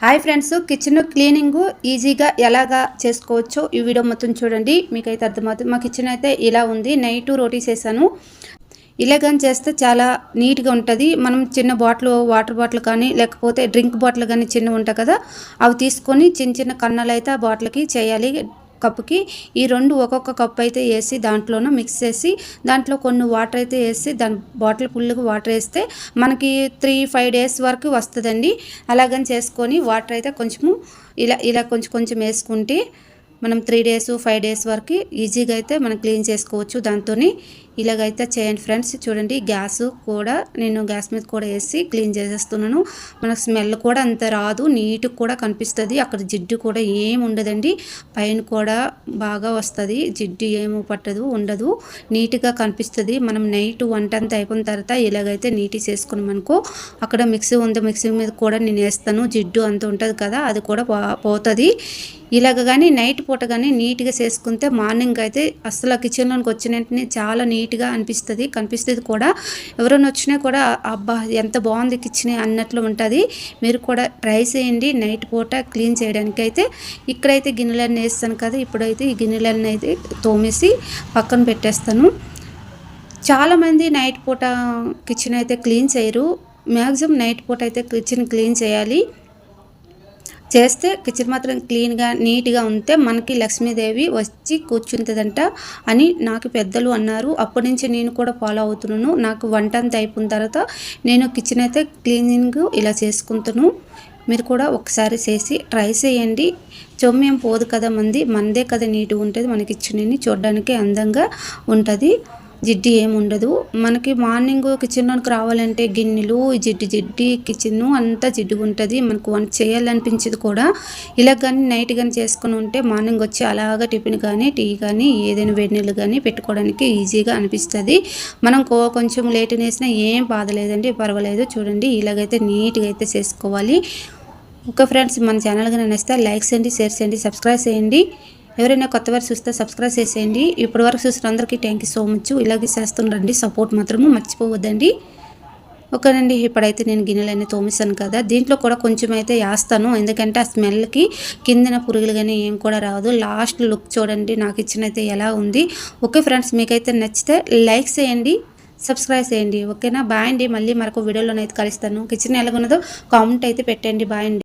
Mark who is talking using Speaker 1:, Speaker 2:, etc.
Speaker 1: Hi friends kitchen cleaning ఈజీగా ఎలాగా చేసుకోవచ్చో ఈ వీడియో మొత్తం చూడండి. మీకైతే అర్థమవుతుంది. మా కిచెన్ అయితే ఇలా ఉంది. నైట్ రోటీ చేశాను. ఇలాగని చేస్తే చాలా నీట్గా ఉంటుంది. మనం చిన్న బాటిల్ వాటర్ బాటిల్ కానీ లేకపోతే డ్రింక్ బాటిల్ కానీ చిన్న ఉంటాయి కదా అవి తీసుకొని చిన్న చిన్న కన్నాలు అయితే ఆ బాటిల్కి చేయాలి. కప్పుకి ఈ రెండు ఒక్కొక్క కప్ అయితే వేసి దాంట్లోనూ మిక్స్ చేసి దాంట్లో కొన్ని వాటర్ అయితే వేసి దాని బాటిల్ ఫుల్గా వాటర్ వేస్తే మనకి త్రీ ఫైవ్ డేస్ వరకు వస్తుందండి. అలాగని చేసుకొని వాటర్ అయితే కొంచెము ఇలా ఇలా కొంచెం కొంచెం వేసుకుంటే మనం త్రీ డేస్ ఫైవ్ డేస్ వరకు ఈజీగా అయితే మనం క్లీన్ చేసుకోవచ్చు. దాంతో ఇలాగైతే చేయండి ఫ్రెండ్స్ చూడండి గ్యాస్ కూడా నేను గ్యాస్ మీద కూడా వేసి క్లీన్ చేసేస్తున్నాను. మనకు స్మెల్ కూడా అంత రాదు నీట్గా కూడా కనిపిస్తుంది. అక్కడ జిడ్డు కూడా ఏం ఉండదండి. పైన కూడా బాగా వస్తుంది. జిడ్డు ఏమి పట్టదు ఉండదు. నీట్గా కనిపిస్తుంది. మనం నైట్ వంట అంతా అయిపోయిన తర్వాత ఇలాగైతే నీట్గా చేసుకున్నాం అనుకో అక్కడ మిక్సీ ఉంది. మిక్సీ మీద కూడా నేను వేస్తాను. జిడ్డు అంత ఉంటుంది కదా అది కూడా పోతుంది. ఇలాగ కానీ నైట్ పూట కానీ నీట్గా చేసుకుంటే మార్నింగ్ అయితే అసలు కిచెన్లోకి వచ్చిన వెంటనే చాలా నీట్గా అనిపిస్తుంది. కనిపిస్తుంది కూడా. ఎవరైనా వచ్చినా కూడా అబ్బా ఎంత బాగుంది కిచెన్ అన్నట్లు ఉంటుంది. మీరు కూడా ట్రై చేయండి నైట్ పూట క్లీన్ చేయడానికి అయితే ఇక్కడైతే గిన్నెలన్నీ వేస్తాను కదా ఇప్పుడైతే ఈ గిన్నెలన్నీ అయితే తోమేసి పక్కన పెట్టేస్తాను. చాలామంది నైట్ పూట కిచెన్ అయితే క్లీన్ చేయరు. మ్యాక్సిమం నైట్ పూట అయితే కిచెన్ క్లీన్ చేయాలి. చేస్తే కిచెన్ మాత్రం క్లీన్గా నీట్గా ఉంటే మనకి లక్ష్మీదేవి వచ్చి కూర్చుంటుందంట అని నాకు పెద్దలు అన్నారు. అప్పటి నుంచి నేను కూడా ఫాలో అవుతున్నాను. నాకు వంట అంతా అయిపోయిన తర్వాత నేను కిచెన్ అయితే క్లీనింగ్ ఇలా చేసుకుంటాను. మీరు కూడా ఒకసారి చేసి ట్రై చేయండి. చొమ్మేం పోదు కదా మంది. మందే కదా నీట్గా ఉంటుంది. మనకి కిచెన్ని చూడడానికి అందంగా ఉంటుంది. జిడ్డు ఏముండదు. మనకి మార్నింగ్ కిచెన్లోకి రావాలంటే గిన్నెలు జిడ్డు జిడ్డి కిచెన్ అంతా జిడ్డుగా ఉంటుంది మనకు వంట చేయాలనిపించేది కూడా. ఇలా కానీ నైట్ కానీ చేసుకుని ఉంటే మార్నింగ్ వచ్చి అలాగా టిఫిన్ కానీ టీ కానీ ఏదైనా వేడి నీళ్ళు కానీ పెట్టుకోవడానికి ఈజీగా అనిపిస్తుంది. మనం కొంచెం లేట్ వేసినా ఏం బాధ లేదండి పర్వాలేదు. చూడండి ఇలాగైతే నీట్గా అయితే చేసుకోవాలి. ఓకే ఫ్రెండ్స్ మన ఛానల్ కానీ నచ్చితే లైక్ చేయండి షేర్ చేయండి సబ్స్క్రైబ్ చేయండి. ఎవరైనా కొత్త వారు చూస్తే సబ్స్క్రైబ్ చేసేయండి. ఇప్పటి వరకు చూసిన అందరికీ థ్యాంక్ యూ సో మచ్ ఇలాగే చేస్తుండండి. సపోర్ట్ మాత్రము మర్చిపోవద్దండి. ఓకేనండి ఇప్పుడైతే నేను గిన్నెలన్నీ తోమిస్తాను కదా. దీంట్లో కూడా కొంచెం అయితే వేస్తాను. ఎందుకంటే ఆ స్మెల్కి కిందన పురుగులు కానీ ఏం కూడా రాదు. లాస్ట్ లుక్ చూడండి. నాకు ఇచ్చినైతే ఎలా ఉంది. ఓకే ఫ్రెండ్స్ మీకైతే నచ్చితే లైక్ చేయండి. సబ్స్క్రైబ్ చేయండి. ఓకేనా? బాయ్ అండి. మళ్ళీ మరొక వీడియోలోనైతే కలుస్తాను. కిచెన్ ఎలాగున్నదో కామెంట్ అయితే పెట్టండి. బాయ్ అండి.